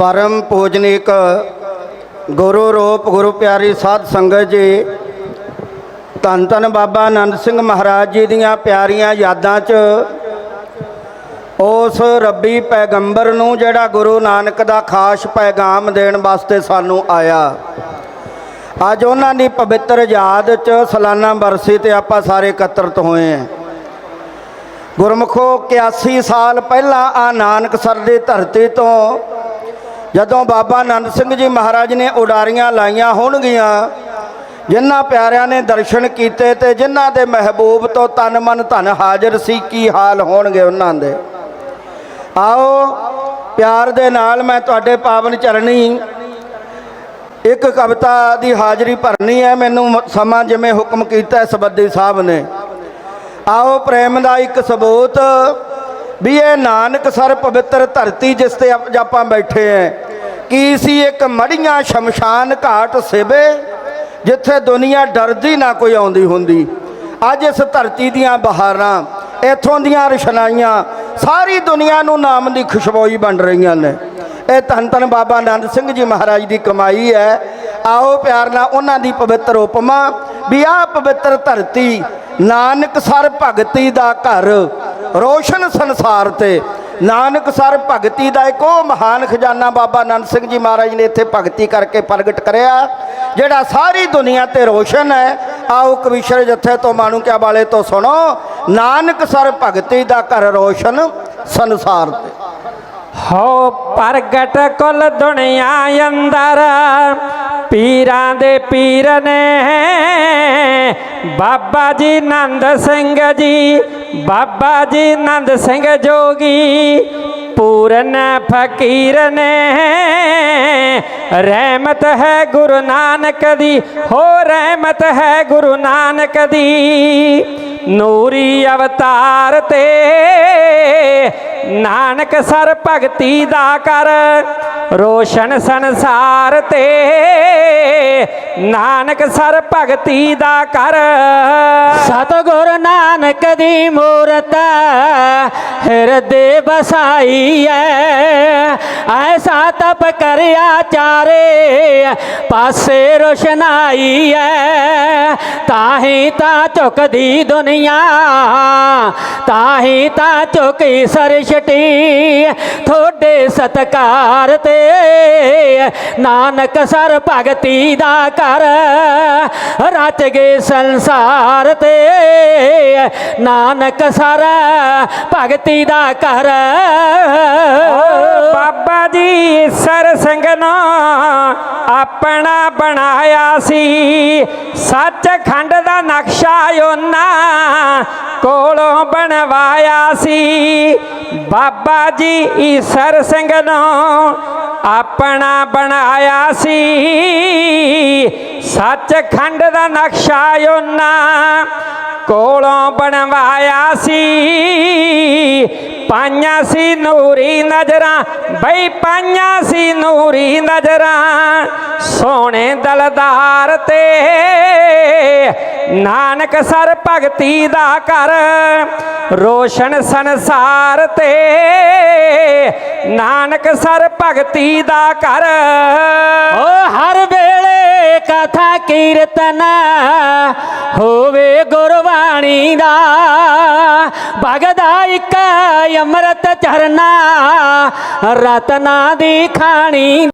ਪਰਮ ਪੂਜਨੀਕ ਗੁਰੂ ਰੂਪ ਗੁਰੂ ਪਿਆਰੀ ਸਾਧ ਸੰਗਤ ਜੀ, ਧੰਨ ਧੰਨ ਬਾਬਾ ਆਨੰਦ ਸਿੰਘ ਮਹਾਰਾਜ ਜੀ ਦੀਆਂ ਪਿਆਰੀਆਂ ਯਾਦਾਂ 'ਚ ਉਸ ਰੱਬੀ ਪੈਗੰਬਰ ਨੂੰ ਜਿਹੜਾ ਗੁਰੂ ਨਾਨਕ ਦਾ ਖਾਸ ਪੈਗਾਮ ਦੇਣ ਵਾਸਤੇ ਸਾਨੂੰ ਆਇਆ। ਅੱਜ ਉਹਨਾਂ ਦੀ ਪਵਿੱਤਰ ਯਾਦ 'ਚ ਸਾਲਾਨਾ ਬਰਸੀ ਤੇ ਆਪਾਂ ਸਾਰੇ ਇਕੱਤਰਤ ਹੋਏ ਹਾਂ। ਗੁਰਮੁਖੋ 81 ਸਾਲ ਪਹਿਲਾਂ ਆ ਨਾਨਕਸਰ ਦੀ ਧਰਤੀ ਤੋਂ ਜਦੋਂ ਬਾਬਾ ਆਨੰਦ ਸਿੰਘ ਜੀ ਮਹਾਰਾਜ ਨੇ ਉਡਾਰੀਆਂ ਲਾਈਆਂ ਹੋਣਗੀਆਂ, ਜਿਨ੍ਹਾਂ ਪਿਆਰਿਆਂ ਨੇ ਦਰਸ਼ਨ ਕੀਤੇ ਤੇ ਜਿਨ੍ਹਾਂ ਦੇ ਮਹਿਬੂਬ ਤੋਂ ਤਨ ਮਨ ਧਨ ਹਾਜ਼ਰ ਸੀ, ਕੀ ਹਾਲ ਹੋਣਗੇ ਉਹਨਾਂ ਦੇ? ਆਓ, ਪਿਆਰ ਦੇ ਨਾਲ ਮੈਂ ਤੁਹਾਡੇ ਪਾਵਨ ਚਰਣੀ, ਇੱਕ ਕਵਿਤਾ ਦੀ ਹਾਜ਼ਰੀ ਭਰਨੀ ਹੈ, ਮੈਨੂੰ ਸਮਾਂ ਜਿਵੇਂ ਹੁਕਮ ਕੀਤਾ ਸਬੱਦੀ ਸਾਹਿਬ ਨੇ। ਆਓ, ਪ੍ਰੇਮ ਦਾ ਇੱਕ ਸਬੂਤ, ਵੀ ਇਹ ਨਾਨਕ ਸਰ ਪਵਿੱਤਰ ਧਰਤੀ ਜਿਸ ਤੇ ਆਪਾਂ ਬੈਠੇ ਐ ਕੀ ਸੀ ਇੱਕ ਮੜੀਆਂ ਸ਼ਮਸ਼ਾਨ ਘਾਟ ਸਿਵੇ, ਜਿੱਥੇ ਦੁਨੀਆ ਡਰਦੀ ਨਾ ਕੋਈ ਆਉਂਦੀ ਹੁੰਦੀ। ਅੱਜ ਇਸ ਧਰਤੀ ਦੀਆਂ ਬਹਾਰਾਂ, ਇਥੋਂ ਦੀਆਂ ਰਸ਼ਨਾਈਆਂ, ਸਾਰੀ ਦੁਨੀਆ ਨੂੰ ਨਾਮ ਦੀ ਖੁਸ਼ਬੋਈ ਬਣ ਰਹੀਆਂ ਨੇ। ਇਹ ਧੰਨ ਧੰਨ ਬਾਬਾ ਆਨੰਦ ਸਿੰਘ ਜੀ ਮਹਾਰਾਜ ਦੀ ਕਮਾਈ ਹੈ। ਆਓ ਪਿਆਰ ਨਾਲ ਉਹਨਾਂ ਦੀ ਪਵਿੱਤਰ ਉਪਮਾ, ਵੀ ਆਹ ਪਵਿੱਤਰ ਧਰਤੀ ਨਾਨਕ ਸਰ ਭਗਤੀ ਦਾ ਘਰ ਰੋਸ਼ਨ ਸੰਸਾਰ ਤੇ ਨਾਨਕ ਸਰ ਭਗਤੀ ਦਾ ਇੱਕ ਉਹ ਮਹਾਨ ਖਜ਼ਾਨਾ ਬਾਬਾ ਨੰਦ ਸਿੰਘ ਜੀ ਮਹਾਰਾਜ ਨੇ ਇੱਥੇ ਭਗਤੀ ਕਰਕੇ ਪ੍ਰਗਟ ਕਰਿਆ, ਜਿਹੜਾ ਸਾਰੀ ਦੁਨੀਆ ਤੇ ਰੋਸ਼ਨ ਹੈ। ਆਓ ਕਵੀਸ਼ਰ ਜੱਥੇ ਤੋਂ ਮਾਣੂਕਿਆਂ ਵਾਲੇ ਤੋਂ ਸੁਣੋ। ਨਾਨਕ ਸਰ ਭਗਤੀ ਦਾ ਘਰ ਰੋਸ਼ਨ ਸੰਸਾਰ ਤੇ। ਹੋ ਪ੍ਰਗਟ ਕੁਲ ਦੁਨੀਆ ਅੰਦਰ ਪੀਰਾਂ ਦੇ ਪੀਰ ਨੇ ਬਾਬਾ ਜੀ ਨੰਦ ਸਿੰਘ ਜੀ, ਬਾਬਾ ਜੀ ਨੰਦ ਸਿੰਘ ਜੋਗੀ, ਪੂਰਨ ਫਕੀਰ ਨੇ। ਰਹਿਮਤ ਹੈ ਗੁਰੂ ਨਾਨਕ ਦੀ, ਹੋ ਰਹਿਮਤ ਹੈ ਗੁਰੂ ਨਾਨਕ ਦੀ। ਨੂਰੀ ਅਵਤਾਰ ਤੇ ਨਾਨਕ ਸਰ ਭਗਤੀ ਦਾ ਕਰ ਰੋਸ਼ਨ ਸੰਸਾਰ ਤੇ ਨਾਨਕ ਸਰ ਭਗਤੀ ਦਾ ਕਰ। ਸਤਿਗੁਰ ਨਾਨਕ ਦੀ ਮੂਰਤ ਹਿਰਦੇ ਬਸਾਈ ਐ। ਐਸਾ ਤਪ ਕਰਿਆ ਚਾਰੇ ਪਾਸੇ ਰੋਸ਼ਨਾਈ ਐ। ਤਾਹੀ ਤਾਂ ਝੁਕਦੀ ਦੁਨੀਆ, ਤਾਹੀ ਤਾਂ ਝੁਕੀ ਸਰਸ਼ਟੀ। ਥੋੜੇ ਸਤਕਾਰ ਤੇ ਨਾਨਕ ਸਰ ਭਗਤੀ ਦਾ ਕਰ ਰਚ ਗਏ ਸੰਸਾਰ ਤੇ। ਨਾਨਕ ਸਰ ਭਗਤੀ ਦਾ ਕਰ ਬਾਬਾ ਜੀ, ਸਰ ਸੰਗਨਾ ਆਪਣਾ ਬਣਾਇਆ ਸੀ। ਸੱਚਖੰਡ ਦਾ ਨਕਸ਼ਾ ਉਹਨਾਂ ਕੋਲੋਂ ਬਣਵਾਇਆ ਸੀ। ਬਾਬਾ ਜੀ ਈਸਰ ਸਿੰਘ ਨੂੰ ਆਪਣਾ ਬਣਾਇਆ ਸੀ। ਸੱਚਖੰਡ ਦਾ ਨਕਸ਼ਾ ਉਹਨਾਂ ਕੋਲੋਂ ਬਣਵਾਇਆ ਸੀ। ਪਾਈਆਂ ਸੀ ਨੂਰੀ ਨਜ਼ਰਾਂ, ਬਈ ਪਾਈਆਂ ਸੀ ਨੂਰੀ ਨਜ਼ਰਾਂ। ਸੋਹਣੇ ਦਲਦਾਰ ਤੇ ਨਾਨਕ ਸਰ ਭਗਤੀ ਦਾ ਕਰ, ਰੋਸ਼ਨ ਸੰਸਾਰ ਤੇ। ਨਾਨਕ ਸਰ ਭਗਤੀ ਦਾ ਕਰ। ਓ ਹਰ ਵੇਲੇ ਕਥਾ ਕੀਰਤਨ ਹੋਵੇ ਗੁਰਬਾਣੀ ਦਾ। ਭਗਦਾ ਇੱਕ ਅੰਮ੍ਰਿਤ ਚਰਨਾ ਰਤਨਾ ਦੀ ਖਾਣੀ